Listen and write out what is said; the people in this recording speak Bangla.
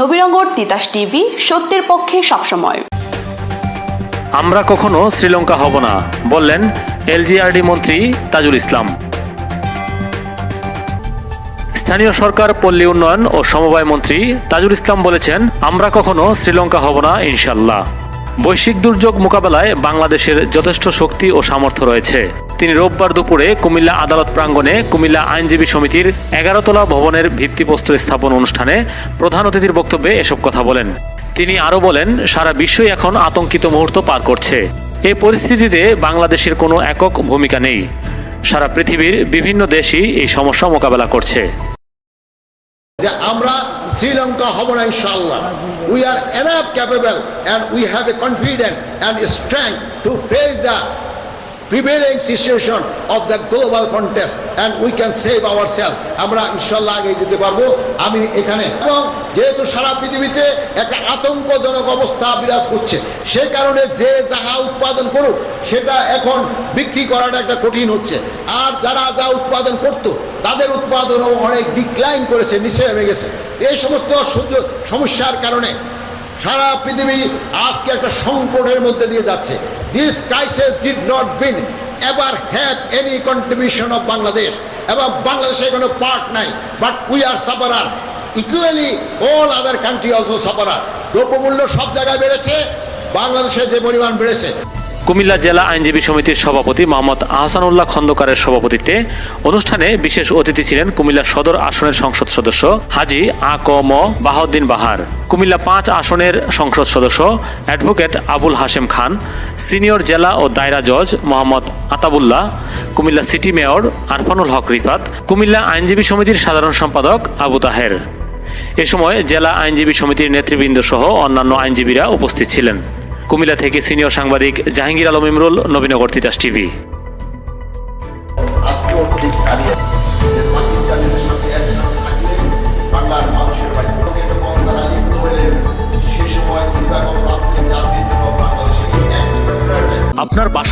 নবীনগর তিতাস টিভি, সত্যের পক্ষে সবসময়। আমরা কখনো শ্রীলঙ্কা হব না, বললেন এলজিআরডি মন্ত্রী তাজুল ইসলাম। স্থানীয় সরকার, পল্লী উন্নয়ন ও সমবায় মন্ত্রী তাজুল ইসলাম বলেছেন, আমরা কখনো শ্রীলঙ্কা হব না ইনশাল্লাহ বৈশ্বিক দুর্যোগ মোকাবেলায় বাংলাদেশের যথেষ্ট শক্তি ও সামর্থ্য রয়েছে। তিনি রোববার দুপুরে কুমিল্লা আদালত প্রাঙ্গণে কুমিল্লা আইনজীবী সমিতির এগারোতলা ভবনের ভিত্তিপ্রস্তর স্থাপন অনুষ্ঠানে প্রধান অতিথির বক্তব্যে এসব কথা বলেন। তিনি আরও বলেন, সারা বিশ্বই এখন আতঙ্কিত মুহূর্ত পার করছে। এই পরিস্থিতিতে বাংলাদেশের কোনো একক ভূমিকা নেই। সারা পৃথিবীর বিভিন্ন দেশই এই সমস্যা মোকাবেলা করছে। যে আমরা শ্রীলঙ্কা হব না ইনশাল্লাহ we are enough capable and we have a confident and strength to face the situation of the global contest and we can save our self আমরা ইনশাল্লাহ আগে যেতে পারব। আমি এখানে। এবং যেহেতু সারা পৃথিবীতে একটা আতঙ্কজনক অবস্থা বিরাজ করছে, সেই কারণে যে যাহা উৎপাদন করুক, সেটা এখন বিক্রি করাটা একটা কঠিন হচ্ছে। আর যারা যা উৎপাদন করত, তাদের উৎপাদনও অনেক ডিক্লাইন করেছে, নিচে নেমে গেছে। এই সমস্ত সমস্যার কারণে সারা পৃথিবী আজকে একটা সংকটের মধ্যে দিয়ে যাচ্ছে। This crisis did not been ever have any contribution of Bangladesh এবং বাংলাদেশে কোনো পার্ট নাই। But we are sufferer equally all other country also sufferer দ্রব্যমূল্য সব জায়গায় বেড়েছে। বাংলাদেশে যে পরিমাণ বেড়েছে। কুমিল্লা জেলা আইনজীবী সমিতির সভাপতি মোহাম্মদ আহসানুল্লাহ খন্দকারের সভাপতিত্বে অনুষ্ঠানে বিশেষ অতিথি ছিলেন কুমিল্লা সদর আসনের সংসদ সদস্য হাজি আ ক ম বাহাউদ্দিন বাহার, কুমিল্লা পাঁচ আসনের সংসদ সদস্য অ্যাডভোকেট আবুল হাশেম খান, সিনিয়র জেলা ও দায়রা জজ মোহাম্মদ আতাবুল্লাহ, কুমিল্লা সিটি মেয়র আরফানুল হক রিফাত, কুমিল্লা আইনজীবী সমিতির সাধারণ সম্পাদক আবু তাহের। এ সময় জেলা আইনজীবী সমিতির নেতৃবৃন্দ সহ অন্যান্য আইনজীবীরা উপস্থিত ছিলেন। কুমিল্লা থেকে সিনিয়র সাংবাদিক জাহাঙ্গীর আলম ইমরুল নবীনগর তিতাস টিভি। আপনার ঠিক